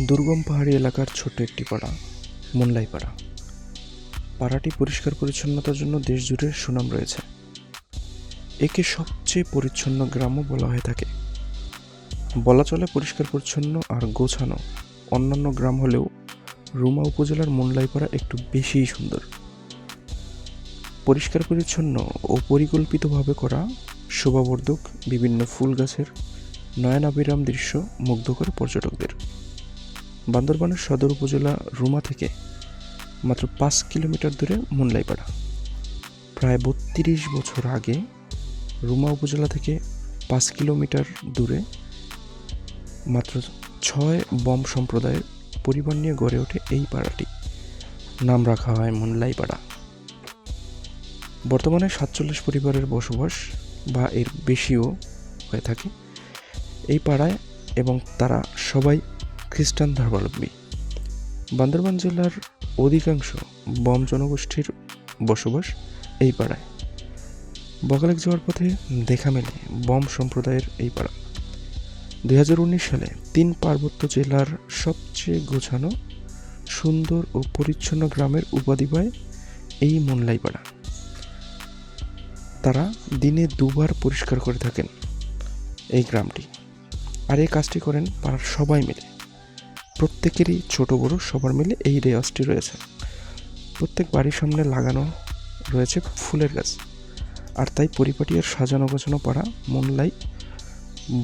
দুর্গম পাহাড়ি এলাকার ছোট্ট একটি পাড়া মুনলাই পাড়া পাড়াটি পরিষ্কার পরিচ্ছন্নতার জন্য দেশ জুড়ে সুনাম রয়েছে। একে সবচেয়ে পরিচ্ছন্ন গ্রামও বলা হয়ে থাকে। বলা চলে পরিষ্কার পরিচ্ছন্ন আর গোছানো। অন্যান্য গ্রাম হলেও রুমা উপজেলার মুনলাইপাড়া একটু বেশিই সুন্দর। পরিষ্কার পরিচ্ছন্ন ও পরিকল্পিতভাবে করা শোভাবর্ধক বিভিন্ন ফুল গাছের নয়নাবিরাম দৃশ্য মুগ্ধ করে পর্যটকদের। বান্দরবানের সদর উপজেলা রুমা থেকে মাত্র পাঁচ কিলোমিটার দূরে মুনলাইপাড়া প্রায় বত্রিশ বছর আগে রুমা উপজেলা থেকে পাঁচ কিলোমিটার দূরে মাত্র ছয় বম সম্প্রদায়ের পরিবার নিয়ে গড়ে ওঠে এই পাড়াটি। নাম রাখা হয় মুনলাইপাড়া বর্তমানে সাতচল্লিশ পরিবারের বসবাস বা এর বেশিও হয়ে থাকে। এই পাড়ায় এবং তারা সবাই খ্রিস্টান ধর্মাবলম্বী। বান্দরবান জেলার অধিকাংশ বম জনগোষ্ঠীর বসবাস এই পাড়ায়। বগালেক যাওয়ার পথে দেখা মেলে বম সম্প্রদায়ের এই পাড়া। দু হাজার উনিশ সালে তিন পার্বত্য জেলার সবচেয়ে গোছানো, সুন্দর ও পরিচ্ছন্ন গ্রামের উপাধি পায় এই মোনলাই পাড়া। তারা দিনে দুবার পরিষ্কার করে থাকেন এই গ্রামটি। আর এই কাজটি করেন পাড়ার সবাই মিলে। প্রত্যেকেরই ছোট বড় সবার মিলে এই রেওয়াজটি রয়েছে। প্রত্যেক বাড়ির সামনে লাগানো রয়েছে ফুলের গাছ। আর তাই পরিপাটি আর সাজানো গোছানো পাড়া মনলাই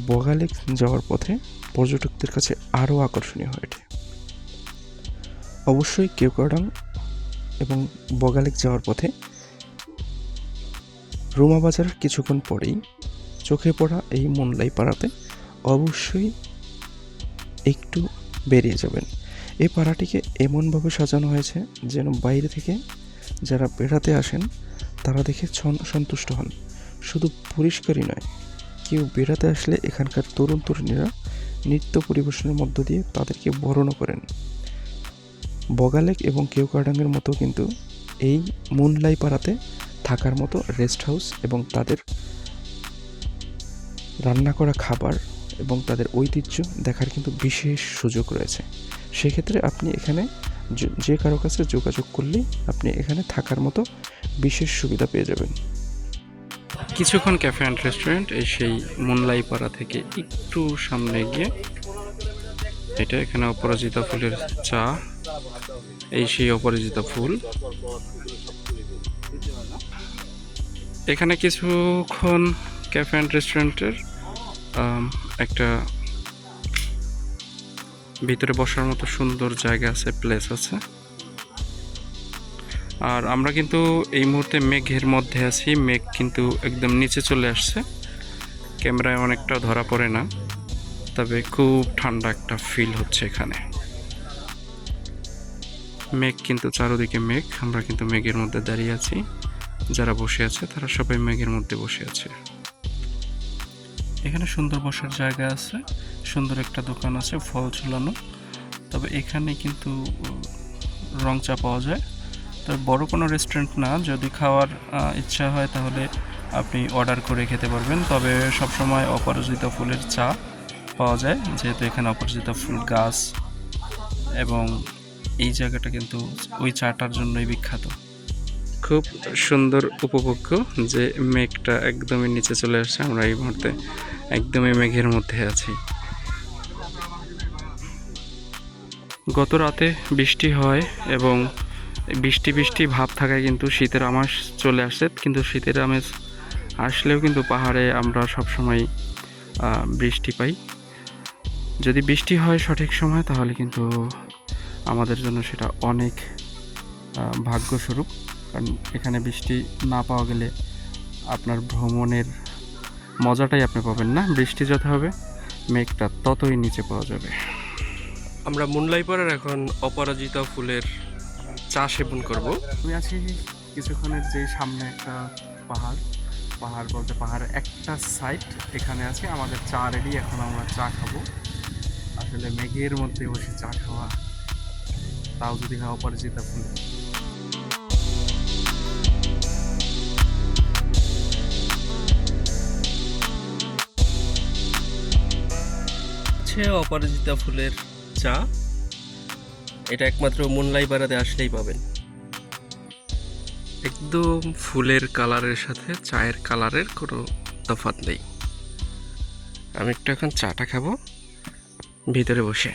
বগালে যাওয়ার পথে পর্যটকদের কাছে আরও আকর্ষণীয় হয়ে ওঠে অবশ্যই কেওকাডাং এবং বগালেক যাওয়ার পথে রুমা বাজারের কিছুক্ষণ পরেই চোখে পড়া এই মনলাই পাড়াতে অবশ্যই একটু বেরিয়ে যাবেন। এই পাড়াটিকে এমনভাবে সাজানো হয়েছে যেন বাইরে থেকে যারা বেড়াতে আসেন, তারা দেখে সন্তুষ্ট হন। শুধু পরিষ্কারই নয়, কেউ বেড়াতে আসলে এখানকার তরুণ তরুণীরা নৃত্য পরিবেশনের মধ্য দিয়ে তাদেরকে বরণও করেন। বগালেক এবং কেউ কেওকাডাঙ্গের মতো কিন্তু এই মুনলাই পাড়াতে থাকার মতো রেস্ট হাউস এবং তাদের রান্না করা খাবার এবং তাদের ঐতিহ্য দেখার কিন্তু বিশেষ সুযোগ রয়েছে। সেক্ষেত্রে আপনি এখানে যে- কারও কাছে যোগাযোগ করলেই আপনি এখানে থাকার মতো বিশেষ সুবিধা পেয়ে যাবেন। কিছুক্ষণ ক্যাফে অ্যান্ড রেস্টুরেন্ট, এই সেই মুনলাই পাড়া থেকে একটু সামনে গিয়ে এটা এখানে অপরাজিতা ফুলের চা, এই সেই অপরাজিতা ফুল। এখানে কিছুক্ষণ ক্যাফে অ্যান্ড রেস্টুরেন্টের একটা ভিতরে বসার মতো সুন্দর জায়গা আছে প্লেস আছে। আর আমরা কিন্তু এই মুহূর্তে মেঘের মধ্যে আছি, মেঘ কিন্তু একদম নিচে চলে আসছে। ক্যামেরায় অনেকটা ধরা পড়ে না, তবে খুব ঠান্ডা একটা ফিল হচ্ছে এখানে। মেঘ কিন্তু চারোদিকে মেঘ, আমরা কিন্তু মেঘের মধ্যে দাঁড়িয়ে আছি। যারা বসে আছে, তারা সবাই মেঘের মধ্যে বসে আছে। এখানে সুন্দর বসার জায়গা আছে, সুন্দর একটা দোকান আছে, ফল ঝুলানো। তবে এখানে কিন্তু রং চা পাওয়া যায়। তবে বড় কোনো রেস্টুরেন্ট না, যদি খাওয়ার ইচ্ছা হয় তাহলে আপনি অর্ডার করে খেতে পারবেন। তবে সবসময় অপরাজিতা ফুলের চা পাওয়া যায়, যেহেতু এখানে অপরাজিতা ফুল গাছ এবং এই জায়গাটা কিন্তু ওই চাটার জন্যই বিখ্যাত। খুব সুন্দর উপভোগ্য যে মেঘটা একদমই নিচে চলে আসছে। আমরা এই মুহূর্তে একদমই মেঘের মধ্যে আছি। গত রাতে বৃষ্টি হয় এবং বৃষ্টি বৃষ্টি ভাব থাকায় কিন্তু শীতের আমেজ চলে আসে, কিন্তু শীতের আমেজ আসলেও কিন্তু পাহাড়ে আমরা সবসময় বৃষ্টি পাই। যদি বৃষ্টি হয় সঠিক সময়, তাহলে কিন্তু আমাদের জন্য সেটা অনেক ভাগ্যস্বরূপ। কারণ এখানে বৃষ্টি না পাওয়া গেলে আপনার ভ্রমণের মজাটাই আপনি পাবেন না। বৃষ্টি যত হবে মেঘটা ততই নিচে পাওয়া যাবে। আমরা মুনলাইপাড়ার এখন অপরাজিতা ফুলের চা সেবন করব। আমি আছি কিছুক্ষণের যে সামনে একটা পাহাড়। পাহাড় বলতে পাহাড়ের একটা সাইড এখানে আছে। আমাদের চা রেডি এখন আমরা চা খাব। আসলে মেঘের মধ্যে বসে চা খাওয়া তাও যদি হয় অপরিচিত ফুল। হচ্ছে অপরাজিতা ফুলের চা। এটা একমাত্র মুনলাই বাড়াতে আসলেই পাবেন। একদম ফুলের কালারের সাথে চায়ের কালারের কোনো তফাৎ নেই। আমি একটু এখন চাটা খাব, ভিতরে বসে।